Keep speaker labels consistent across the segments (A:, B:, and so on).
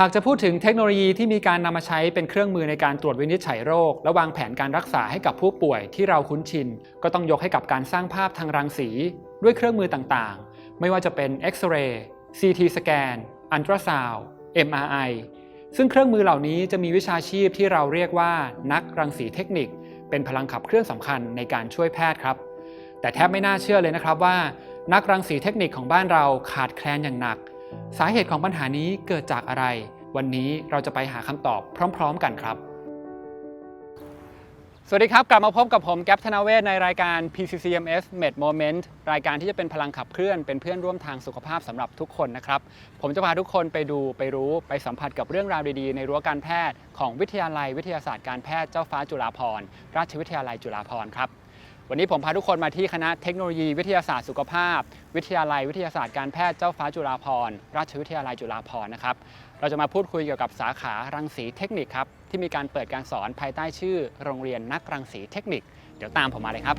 A: หากจะพูดถึงเทคโนโลยีที่มีการนำมาใช้เป็นเครื่องมือในการตรวจวินิจฉัยโรค และวางแผนการรักษาให้กับผู้ป่วยที่เราคุ้นชิน ก็ต้องยกให้กับการสร้างภาพทางรังสี ด้วยเครื่องมือต่างๆ ไม่ว่าจะเป็นเอ็กซเรย์ CT สแกนอันตราซาว MRI ซึ่งเครื่องมือเหล่านี้จะมีวิชาชีพที่เราเรียกว่า นักรังสีเทคนิค เป็นพลังขับเคลื่อนสำคัญในการช่วยแพทย์ครับ แต่แทบไม่น่าเชื่อเลยนะครับว่า นักรังสีเทคนิคของบ้านเราขาดแคลนอย่างหนัก สาเหตุของปัญหานี้เกิดจากอะไร วันนี้เราจะไปหาคำตอบพร้อม ๆ กันครับ สวัสดีครับ กลับมาพบกับผมแก๊ปธนาเวศในรายการ PCCMS Med Moment รายการที่จะเป็นพลังขับเคลื่อนเป็นเพื่อนร่วมทางสุขภาพสำหรับทุกคนนะครับ ผมจะพาทุกคนไปดูไปรู้ไปสัมผัสกับเรื่องราวดีๆ ในรั้วการแพทย์ ของวิทยาลัยวิทยาศาสตร์การแพทย์เจ้าฟ้าจุฬาภรณ์ราชวิทยาลัยจุฬาภรณ์ครับ วันนี้ผมพาทุกคนมาที่คณะเทคโนโลยีวิทยาศาสตร์สุขภาพ วิทยาลัย วิทยาศาสตร์การแพทย์เจ้าฟ้าจุฬาภรณ์ราชวิทยาลัยจุฬาภรณ์นะครับเราจะมาพูดคุยเกี่ยวกับสาขารังสีเทคนิคครับที่มีการเปิดการสอนภายใต้ชื่อ โรงเรียนนักรังสีเทคนิค เดี๋ยวตามผมมาเลยครับ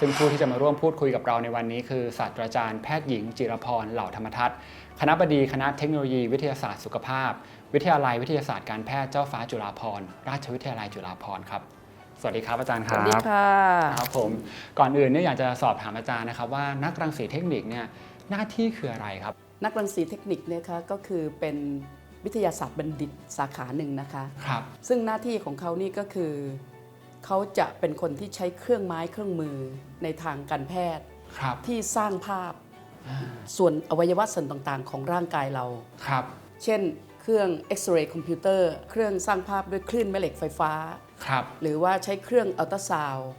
A: ซึ่งผู้ที่จะมาร่วมพูดคุยกับเราในวันนี้คือศาสตราจารย์แพทย์หญิงจิรพรเหล่าธรรมทัศน์คณะบดีคณะเทคโนโลยีวิทยาศาสตร์สุขภาพ วิทยาลัยวิทยาศาสตร์การแพทย์เจ้าฟ้าจุฬาภรณ์ราชวิทยาลัยจุฬาภรณ์ครับสวัสดีครับอาจารย์ค
B: ส
A: รับ
B: วัสดีค่ะ
A: ครับผมก่อนอื่นเนี่ยอยากจะสอบถามอาจารย์นะครับว่านักรังสีเทคนิคเนี่ยหน้าที่คืออะไรครับ
B: นักรังสีเทคนิคเนี่ยคะก็คือเป็นวิทยาศาสตร์บัณฑิตสาขาหนึ่งนะคะ
A: ครับ
B: ซึ่งหน้าที่ของเขานี่ก็คือ เขาจะเป็นคนที่ใช้เครื่องไม้เครื่องมือในทางการแพทย์
A: ครับ
B: ที่สร้างภาพส่วนอวัยวะส่วนต่างๆ ของร่างกายเรา
A: ครับ
B: เช่น เครื่องเอ็กซเรย์คอมพิวเตอร์ เครื่องสร้างภาพด้วยคลื่นแม่เหล็กไฟฟ้า
A: ครับ
B: หรือว่าใช้เครื่องอัลตราซาวด์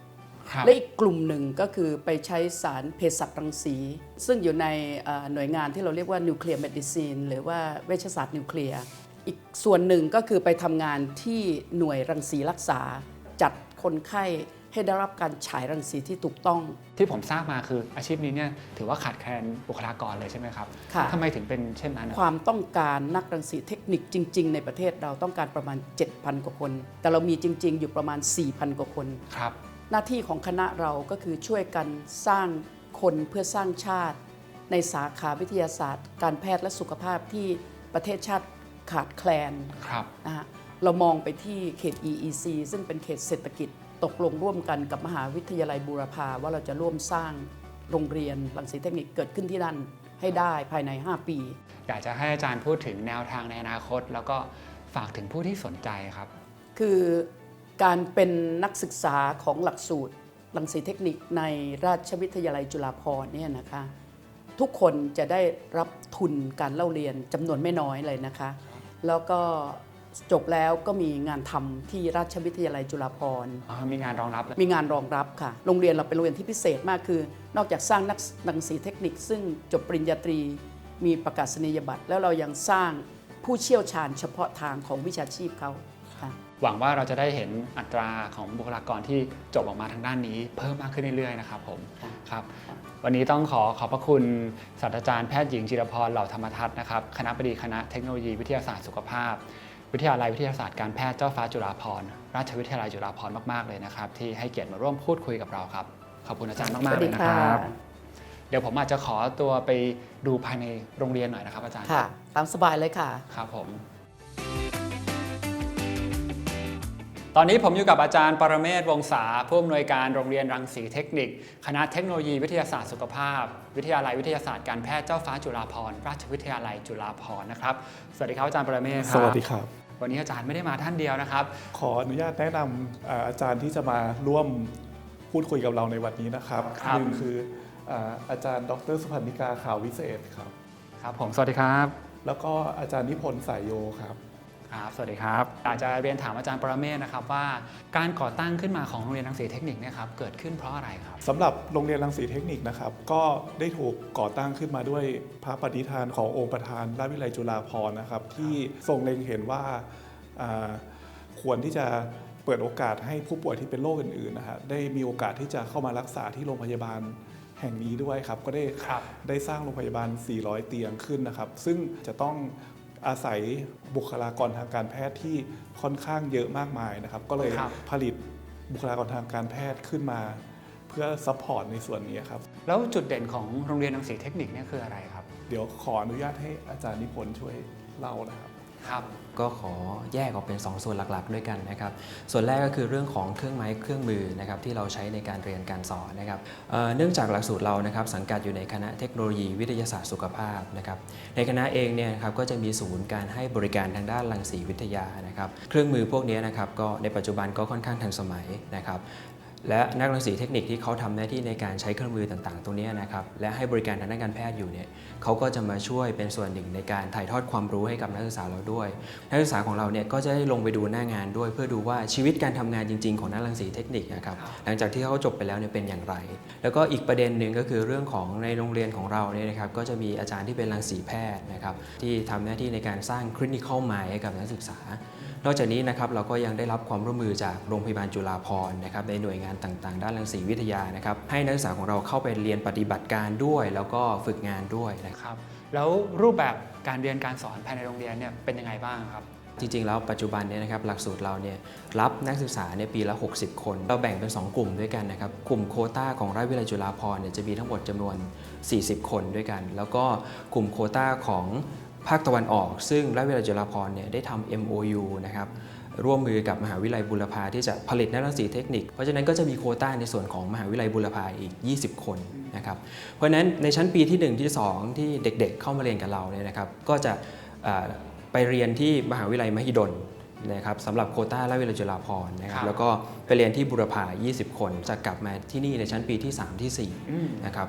A: ครับ
B: และอีกกลุ่มหนึ่งก็คือไปใช้สารเภสัชรังสี ซึ่งอยู่ในเอ่อหน่วยงานที่เราเรียกว่านิวเคลียร์เมดิซีนหรือว่าเวชศาสตร์นิวเคลียร์ อีกส่วนหนึ่งก็คือไปทำงานที่หน่วยรังสีรักษาจัด คนไข้ให้ได้รับการฉายรังสีที่ถูกต้อง
A: ที่ผมทราบมาคืออาชีพนี้เนี่ยถือว่าขาดแคลนบุคลากรเลยใช่ไหมครับ
B: ค่ะ
A: ทำไมถึงเป็นเช่นนั้นนะ
B: ความต้องการนักรังสีเทคนิคจริง ๆ ในประเทศเราต้องการประมาณ 7,000 กว่าคน แต่เรามีจริง ๆ อยู่ประมาณ 4,000 กว่าคน
A: ครับ
B: หน้าที่ของคณะเราก็คือช่วยกันสร้างคนเพื่อสร้างชาติ ในสาขาวิทยาศาสตร์ การแพทย์และสุขภาพที่ประเทศชาติขาดแคลน
A: ครับ
B: นะฮะ เรามองไปที่เขต EEC ซึ่งเป็นเขตเศรษฐกิจตกลงร่วมกันกับมหาวิทยาลัยบูรพาว่าเราจะร่วมสร้างโรงเรียนรังสีเทคนิคเกิดขึ้นที่นั่นให้ได้ภายใน 5 ปี
A: อยากจะให้อาจารย์พูดถึงแนวทางในอนาคต แล้วก็ฝากถึงผู้ที่สนใจครับ
B: คือการเป็นนักศึกษาของหลักสูตรรังสีเทคนิคในราชวิทยาลัยจุฬาภรณ์เนี่ยนะคะ ทุกคนจะได้รับทุนการเล่าเรียนจำนวนไม่น้อยเลยนะคะ แล้วก็ จบแล้วก็มีงานทำที่ราชวิทยาลัยจุฬาภรณ์
A: อ๋อมีงานรองรับเลย
B: มีงานรองรับค่ะ โรงเรียนเราเป็นโรงเรียนที่พิเศษมากคือ นอกจากสร้างนักรังสีเทคนิค ซึ่งจบปริญญาตรี มีประกาศนียบัตร แล้วเรายังสร้างผู้เชี่ยวชาญเฉพาะทางของวิชาชีพเขาค่ะ
A: หวังว่าเราจะได้เห็นอัตราของบุคลากรที่จบออกมาทางด้านนี้ เพิ่มมากขึ้นเรื่อยๆนะครับผมครับวันนี้ต้องขอขอบพระคุณศาสตราจารย์แพทย์หญิงจิรพรเหล่าธรรมทัศน์นะครับคณะบดีคณะเทคโนโลยีวิทยาศาสตร์สุขภาพ วิทยาลัยวิทยาศาสตร์การแพทย์เจ้าฟ้าจุฬาภรณ์ราชวิทยาลัยจุฬาภรณ์มาก ๆ เลยนะครับ ที่ให้เกียรติมาร่วมพูดคุยกับเราครับ ขอบคุณอาจารย์มากๆเลยนะครับ เดี๋ยวผมอาจจะขอตัวไปดูภายในโรงเรียนหน่อยนะครับ อาจารย์
B: ค่ะ ตามสบายเลยค่ะ
A: ครับผม ตอนนี้ผมอยู่กับอาจารย์ปรเมศวงศาผู้อำนวยการโรงเรียนรังสีเทคนิค คณะเทคโนโลยีวิทยาศาสตร์สุขภาพ วิทยาลัยวิทยาศาสตร์การแพทย์เจ้าฟ้าจุฬาภรณ์ราชวิทยาลัยจุฬาภรณ์นะครับ สวัสดีครับอาจารย์ปรเมศค
C: ส
A: รับ
C: วัสดีครับ
A: วันนี้อาจารย์ไม่ได้มาท่านเดียวนะครับ
C: ขออนุญาตแนะนำอ่าอาจารย์ที่จะมาร่วมพูดคุยกับเราในวันนี้นะครับ
A: ครับ
C: หนึ่งคืออ่าอาจารย์ดรสุพันธิกาข่าววิเศษครับ
A: ครับ ผมสวัสดีครับ
C: แล้วก็อาจารย์นิพนธ์สายโยครับ
A: ครับสวัสดีครับอยากจะเรียนถามอาจารย์ปรเมศนะครับว่าการก่อตั้งขึ้นมาของโรงเรียนรังสีเทคนิคเนี่ยครับเกิดขึ้นเพราะอะไรครับ
C: สำหรับโรงเรียนรังสีเทคนิคนะครับก็ได้ถูกก่อตั้งขึ้นมาด้วยพระปฏิฐานขององค์ประธานราชวิทยาลัยจุฬาภรณ์นะครับ ที่ทรงเล็งเห็นว่าอ่าควรที่จะเปิดโอกาสให้ผู้ป่วยที่เป็นโรคอื่นๆนะฮะได้มีโอกาสที่จะเข้ามารักษาที่โรงพยาบาลแห่งนี้ด้วยครับ ก็ได้
A: ครับ
C: ได้สร้างโรงพยาบาล 400 เตียงขึ้นนะครับ ซึ่งจะต้อง อาศัยบุคลากรทางการแพทย์ที่ค่อนข้างเยอะมากมายนะครับ ก็เลย
A: ครับ
C: ผลิตบุคลากรทางการแพทย์ขึ้นมา เพื่อซัพพอร์ตในส่วนนี้ครับ
A: แล้วจุดเด่นของโรงเรียนรังสีเทคนิคเนี่ยคืออะไรครับ
C: เดี๋ยวขออนุญาตให้อาจารย์นิพนธ์ช่วยเล่านะครับ
A: ครับ
D: ก็ขอแยกออกเป็น 2 ส่วนหลักๆ ด้วยกันนะครับ ส่วนแรกก็คือเรื่องของเครื่องไม้เครื่องมือนะครับที่เราใช้ในการเรียนการสอนนะครับเอ่อเนื่องจากหลักสูตรเรานะครับสังกัดอยู่ในคณะเทคโนโลยีวิทยาศาสตร์สุขภาพนะครับในคณะเองเนี่ยนะครับก็จะมีศูนย์การให้บริการทางด้านรังสีวิทยานะครับ เครื่องมือพวกนี้นะครับก็ในปัจจุบันก็ค่อนข้างทันสมัยนะครับ และนักรังสีเทคนิคที่เขาทำหน้าที่ในการใช้เครื่องมือต่างๆ ตรงนี้นะครับ และให้บริการทางด้านการแพทย์อยู่เนี่ยเขาก็จะมาช่วยเป็นส่วนหนึ่งในการถ่ายทอดความรู้ให้กับนักศึกษาเราด้วย นักศึกษาของเราเนี่ยก็จะได้ลงไปดูหน้างานด้วย เพื่อดูว่าชีวิตการทำงานจริง ๆ ของนักรังสีเทคนิคนะครับ
A: ครับ
D: หลังจากที่เขาจบไปแล้วเนี่ยเป็นอย่างไร แล้วก็อีกประเด็นหนึ่งก็คือเรื่องของในโรงเรียนของเราเนี่ยนะครับ ก็จะมีอาจารย์ที่เป็นรังสีแพทย์นะครับ ที่ทำหน้าที่ในการสร้าง clinical mind ให้กับนักศึกษา นอกจากนี้นะครับเราก็ยังได้รับความร่วมมือจากโรงพยาบาลจุฬาภรณ์นะครับในหน่วยงานต่างๆ ด้านรังสีวิทยานะครับให้นักศึกษาของเราเข้าไปเรียนปฏิบัติการด้วย แล้วก็ฝึกงานด้วยนะครับ
A: ครับแล้วรูปแบบการเรียนการสอนภายในโรงเรียนเนี่ยเป็นยังไงบ้างครับ
D: จริงๆ แล้วปัจจุบันเนี่ยนะครับหลักสูตรเราเนี่ยรับนักศึกษาเนี่ยปีละ 60 คน เราแบ่งเป็น 2 กลุ่มด้วยกันนะครับกลุ่มโควต้าของราชวิทยาลัยจุฬาภรณ์เนี่ยจะมีทั้งหมดจำนวน 40 คนด้วยกัน แล้วก็กลุ่มโควต้าของภาคตะวันออก ซึ่งราชวิทยาลัยจุฬาภรณ์เนี่ยได้ทำ MOU นะครับ ร่วมมือกับมหาวิทยาลัยบุรพาที่จะผลิตนักรังสีเทคนิค เพราะฉะนั้นก็จะมีโคต้าในส่วนของมหาวิทยาลัยบุรพาอีก 20 คนนะครับ เพราะฉะนั้นในชั้นปีที่ 1 ที่ 2 ที่เด็กๆ เข้ามาเรียนกับเราเนี่ยนะครับ ก็จะไปเรียนที่มหาวิทยาลัยมหิดล นะครับสำหรับโควต้าราชวิทยาลัยจุฬาภรณ์นะครั
A: ครับบ
D: แล้วก็ไปเรียนที่บุรพา 20 คน จะกลับมาที่นี่ในชั้นปีที่ 3 ที่
A: อืม
D: 4 นะครับ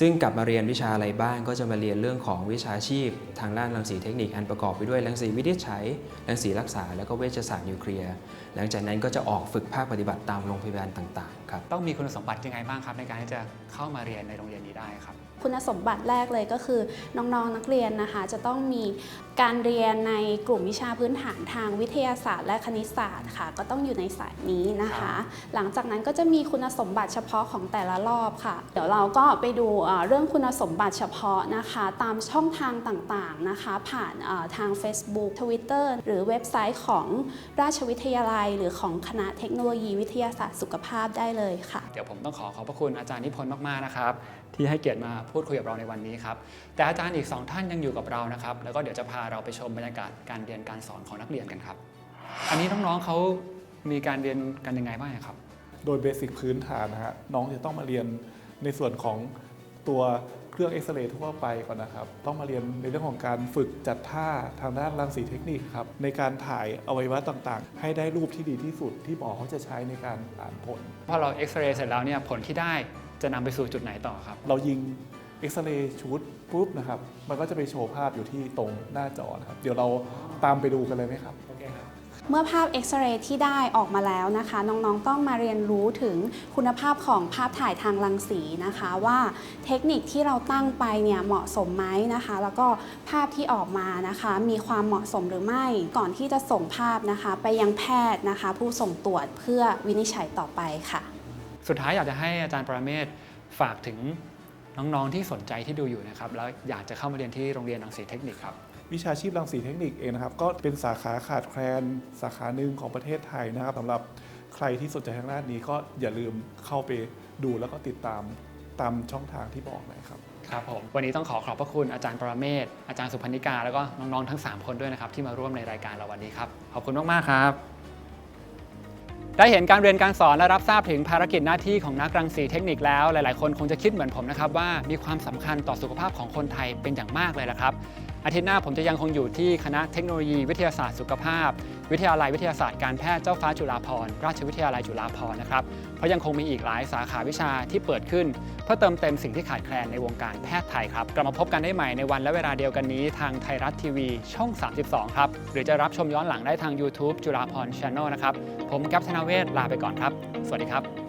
D: ซึ่งกลับมาเรียนวิชาอะไรบ้างก็จะมาเรียนเรื่องของวิชาชีพ ทางด้านรังสีเทคนิคอันประกอบไปด้วยรังสีวินิจฉัยรังสีรักษา แล้วก็เวชศาสตร์นิวเคลียร์หลังจากนั้นก็จะออกฝึกภาคปฏิบัติตามโรงพยาบาลต่างๆครับ
A: ต้องมีคุณสมบัติยังไงบ้างครับ ในการที่จะเข้ามาเรียนในโรงเรียนนี้ได้ครับ
E: คุณสมบัติแรกเลยก็คือน้องๆนนักเรียนนะคะ จะต้องมีการเรียนในกลุ่มวิชาพื้นฐานทางวิทยาศาสตร์ และคณิตศาสตร์ค่ะ ก็ต้องอยู่ในสายนี้นะคะ หลังจากนั้นก็จะมีคุณสมบัติเฉพาะของแต่ละรอบค่ะ เดี๋ยวเราก็ไปดูเรื่องคุณสมบัติเฉพาะนะคะ ตามช่องทางต่างๆนะคะ ผ่านทาง Facebook Twitter หรือเว็บไซต์ของราชวิทยาลัย หรือของคณะเทคโนโลยีวิทยาศาสตร์สุขภาพได้เลยค่ะ
A: เดี๋ยวผมต้องขอขอบพระคุณอาจารย์นิพนธ์มากๆนะครับ ที่ให้เกียรติมาพูดคุยกับเราในวันนี้ครับ แต่อาจารย์อีกสองท่านยังอยู่กับเรานะครับ แล้วก็เดี๋ยวจะพาเราไปชมบรรยากาศการเรียนการสอนของนักเรียนกันครับ อันนี้น้องๆเขามีการเรียนกันยังไงบ้างครับ
C: โดยเบสิกพื้นฐานนะฮะน้องจะต้องมาเรียนในส่วนของตัวเครื่องเอ็กซเรย์ทั่วไปก่อนนะครับ ต้องมาเรียนในเรื่องของการฝึกจัดท่าทางด้านรังสีเทคนิคครับ ในการถ่ายอวัยวะต่างๆ ให้ได้รูปที่ดีที่สุดที่หมอเขาจะใช้ในการอ่านผล
A: พอเราเอ็กซเรย์เสร็จแล้วเนี่ยผลที่ได้ จะนำไปสู่จุดไหนต่อครับ
C: เรายิงเอ็กซเรย์ชุดปุ๊บนะครับ มันก็จะไปโชว์ภาพอยู่ที่ตรงหน้าจอนะครับ เดี๋ยวเราตามไปดูกันเลยไหมครับ
A: โอเคครับ
E: เมื่อภาพเอ็กซเรย์ที่ได้ออกมาแล้วนะคะ น้องๆต้องมาเรียนรู้ถึงคุณภาพของภาพถ่ายทางรังสีนะคะ ว่าเทคนิคที่เราตั้งไปเนี่ยเหมาะสมไหมนะคะ แล้วก็ภาพที่ออกมานะคะ มีความเหมาะสมหรือไม่ก่อนที่จะส่งภาพนะคะ ไปยังแพทย์นะคะ ผู้ส่งตรวจเพื่อวินิจฉัยต่อไปค่ะ
A: สุดท้ายอยากจะให้อาจารย์ปรเมศ ฝากถึงน้องๆที่สนใจที่ดูอยู่นะครับแล้วอยากจะเข้ามาเรียนที่โรงเรียนรังสีเทคนิคครับ
C: วิชาชีพรังสีเทคนิคเองนะครับ ก็เป็นสาขาขาดแคลนสาขาหนึ่งของประเทศไทยนะครับสำหรับใครที่สนใจทางด้านนี้ก็อย่าลืมเข้าไปดูแล้วก็ติดตามตามช่องทางที่บอกนะครับ
A: ครับผมวันนี้ต้องขอขอบพระคุณอาจารย์ปรเมศอาจารย์สุพนิกาแล้วก็น้องๆทั้ง 3 คนด้วยนะครับ ที่มาร่วมในรายการเราวันนี้ครับขอบคุณมากๆครับ ได้เห็นการเรียนการสอนและรับทราบถึงภารกิจหน้าที่ของนักรังสีเทคนิคแล้ว หลาย ๆ คนคงจะคิดเหมือนผมนะครับว่ามีความสำคัญต่อสุขภาพของคนไทยเป็นอย่างมากเลยละครับ อาทิตย์หน้าผมจะยังคงอยู่ที่คณะเทคโนโลยีวิทยาศาสตร์สุขภาพ วิทยาลัยวิทยาศาสตร์การแพทย์เจ้าฟ้าจุฬาภรณ์ราชวิทยาลัยจุฬาภรณ์นะครับเพราะยังคงมีอีกหลายสาขาวิชาที่เปิดขึ้น เพื่อเติมเต็มสิ่งที่ขาดแคลนในวงการแพทย์ไทยครับกลับมาพบกันได้ใหม่ในวันและเวลาเดียวกันนี้ทางไทยรัฐทีวี ช่อง 32 ครับหรือจะรับชมย้อนหลังได้ทาง YouTube จุฬาภรณ์ Channel นะครับผมกัปธนเวศลาไปก่อนครับ สวัสดีครับ